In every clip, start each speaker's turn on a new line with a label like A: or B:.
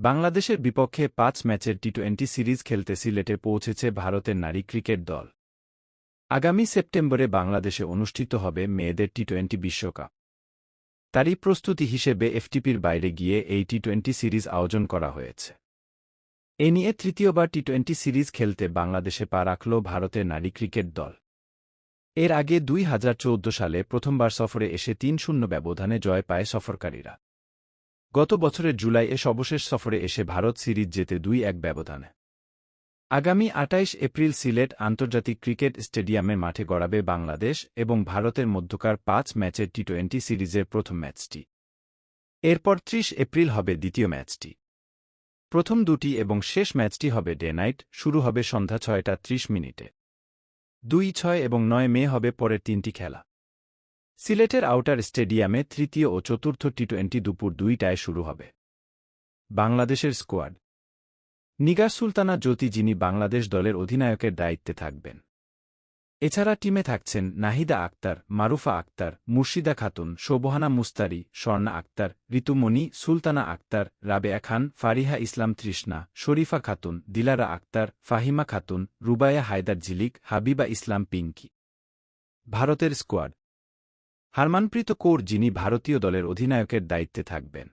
A: বাংলাদেশের বিপক্ষে পাঁচ ম্যাচের টি টোয়েন্টি সিরিজ খেলতে সিলেটে পৌঁছেছে ভারতের নারী ক্রিকেট দল। আগামী সেপ্টেম্বরে বাংলাদেশে অনুষ্ঠিত হবে মেয়েদের টি টোয়েন্টি বিশ্বকাপ। তারই প্রস্তুতি হিসেবে এফটিপির বাইরে গিয়ে এই টি টোয়েন্টি সিরিজ আয়োজন করা হয়েছে। এ নিয়ে তৃতীয়বার টি টোয়েন্টি সিরিজ খেলতে বাংলাদেশে পা রাখল ভারতের নারী ক্রিকেট দল। এর আগে দুই হাজার চৌদ্দ সালে প্রথমবার সফরে এসে তিন শূন্য ব্যবধানে জয় পায় সফরকারীরা। গত বছরের জুলাই এ সর্বশেষ সফরে এসে ভারত সিরিজ জেতে দুই এক ব্যবধানে। আগামী আটাইশ এপ্রিল সিলেট আন্তর্জাতিক ক্রিকেট স্টেডিয়ামে মাঠে গড়াবে বাংলাদেশ এবং ভারতের মধ্যকার পাঁচ ম্যাচের টি টোয়েন্টি সিরিজের প্রথম ম্যাচটি। এরপর ত্রিশ এপ্রিল হবে দ্বিতীয় ম্যাচটি। প্রথম দুটি এবং শেষ ম্যাচটি হবে ডে নাইট, শুরু হবে সন্ধ্যা ছয়টা ত্রিশ মিনিটে। দুই ছয় এবং নয় মে হবে পরের তিনটি খেলা। সিলেটের আউটার স্টেডিয়ামে তৃতীয় ও চতুর্থ টি টোয়েন্টি দুপুর দুইটায় শুরু হবে। বাংলাদেশের স্কোয়াড। নিগার সুলতানা জ্যোতি যিনি বাংলাদেশ দলের অধিনায়কের দায়িত্বে থাকবেন। এছাড়া টিমে থাকছেন নাহিদা আক্তার, মারুফা আক্তার, মুর্শিদা খাতুন শোবহানা মুস্তারি, স্বর্ণা আক্তার, ঋতুমণি, সুলতানা আক্তার, রাবেয়া খান, ফারিহা ইসলাম তৃষ্ণা, শরীফা খাতুন, দিলারা আক্তার, ফাহিমা খাতুন, রুবায়া হায়দার ঝিলিক, হাবিবা ইসলাম পিঙ্কি। ভারতের স্কোয়াড। হারমানপ্রীত কৌর যিনি ভারতীয় দলের অধিনায়কের দায়িত্বে থাকবেন।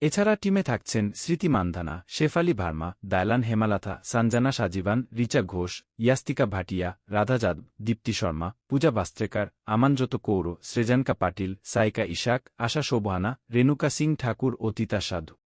A: এছাড়া টিমে থাকছেন স্মৃতি মান্ধানা, শেফালি ভার্মা, দায়লান হেমালাথা সঞ্জানা সাজিবান, রিচা ঘোষ, ইয়াস্তিকা ভাটিয়া, রাধা যাদব, দীপ্তি শর্মা, পূজা বাস্ত্রেকার আমানজত কৌর, সৃজানকা পাটিল, সাইকা ইশাক, আশা শোভানা, রেণুকা সিং ঠাকুর ও তিতা সাধু।